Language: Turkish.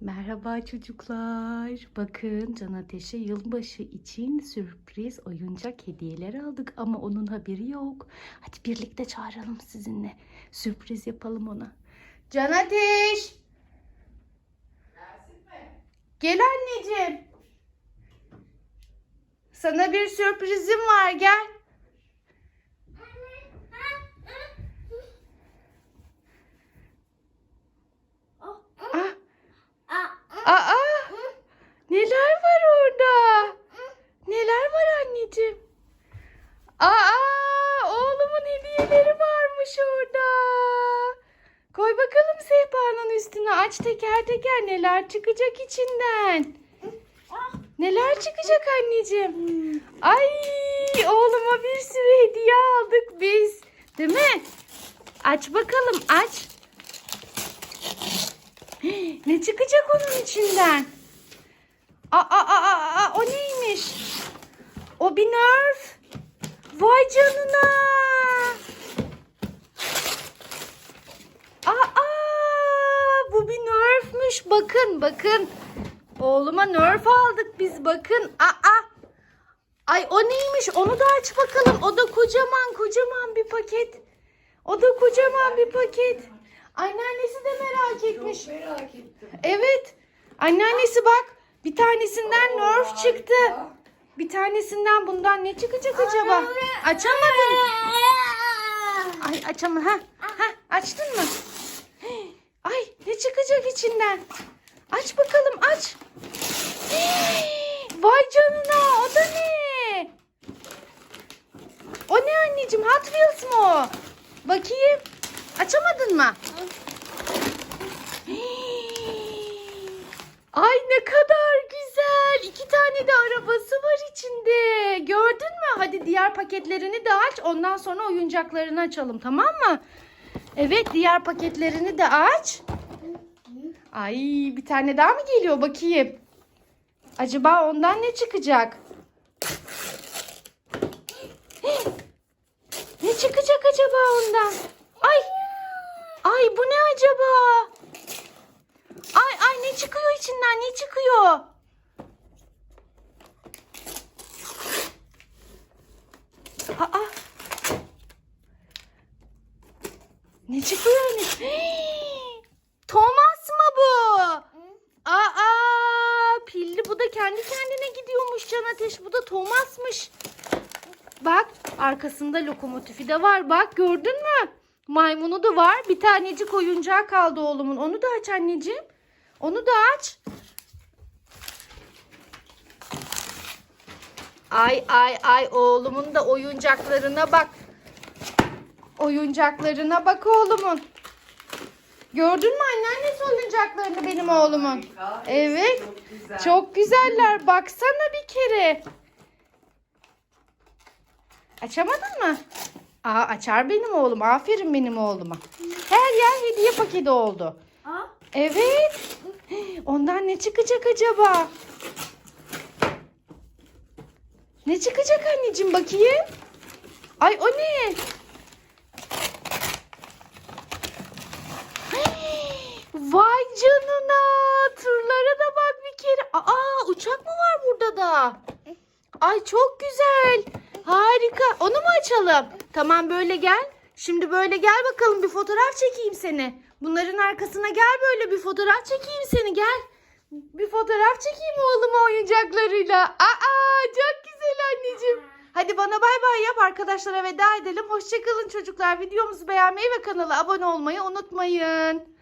Merhaba çocuklar. Bakın Can Ateş'e yılbaşı için sürpriz oyuncak hediyeler aldık ama onun haberi yok. Hadi birlikte çağıralım sizinle. Sürpriz yapalım ona. Can Ateş! Gel anneciğim. Sana bir sürprizim var gel. Ah. Aa! Neler var orada? Neler var anneciğim? Aa! Oğlumun hediyeleri varmış orada. Koy bakalım sehpanın üstüne. Aç teker teker neler çıkacak içinden. Neler çıkacak anneciğim? Ay! Oğluma bir sürü hediye aldık biz. Değil mi? Aç bakalım aç. Ne çıkacak onun içinden? Aa, aa, aa, o neymiş? O bir nerf. Vay canına. Aa, bu bir nerfmüş. Bakın, bakın. Oğluma nerf aldık biz. Bakın. Aa. Ay o neymiş? Onu da aç bakalım. O da kocaman, kocaman bir paket. O da kocaman bir paket. Anneannesi de merak etmiş. Merak ettim. Evet. Anneannesi bak. Bir tanesinden nerf çıktı. Bir tanesinden bundan ne çıkacak acaba? Açamadın. Ay açamadım. Ha, ha, açtın mı? İçinden? Aç bakalım aç. Vay canına o da ne? O ne anneciğim? Hot Wheels o? Bakayım. Açamadın mı? Ay ne kadar güzel. İki tane de arabası var içinde. Gördün mü? Hadi diğer paketlerini de aç. Ondan sonra oyuncaklarını açalım tamam mı? Evet diğer paketlerini de aç. Ay bir tane daha mı geliyor bakayım. Acaba ondan ne çıkacak? Ne çıkacak acaba ondan? Ay. Ay bu ne acaba? Ay ay ne çıkıyor içinden ne çıkıyor? Aa. Ne çıkıyor öyle? Hii! Thomas mı bu? Aa pilli bu da kendi kendine gidiyormuş Can Ateş. Bu da Thomas'mış. Bak arkasında lokomotifi de var. Bak gördün mü? Maymunu da var. Bir tanecik oyuncağı kaldı oğlumun. Onu da aç anneciğim. Onu da aç. Ay ay ay oğlumun da oyuncaklarına bak. Oyuncaklarına bak oğlumun. Gördün mü anneannesi oyuncaklarını benim oğlumun? Evet. Çok güzel. Çok güzeller. Baksana bir kere. Açamadın mı? Aa açar benim oğlum. Aferin benim oğluma. Her yer hediye paketi oldu. Evet. Ondan ne çıkacak acaba? Ne çıkacak anneciğim bakayım? Ay o ne? Vay canına. Tırlara da bak bir kere. Aa uçak mı var burada da? Ay çok güzel. Harika. Onu mu açalım? Tamam böyle gel. Şimdi böyle gel bakalım bir fotoğraf çekeyim seni. Bunların arkasına gel böyle bir fotoğraf çekeyim seni gel. Bir fotoğraf çekeyim oğluma oyuncaklarıyla. Aa çok güzel anneciğim. Hadi bana bay bay yap arkadaşlara veda edelim. Hoşçakalın çocuklar. Videomuzu beğenmeyi ve kanala abone olmayı unutmayın.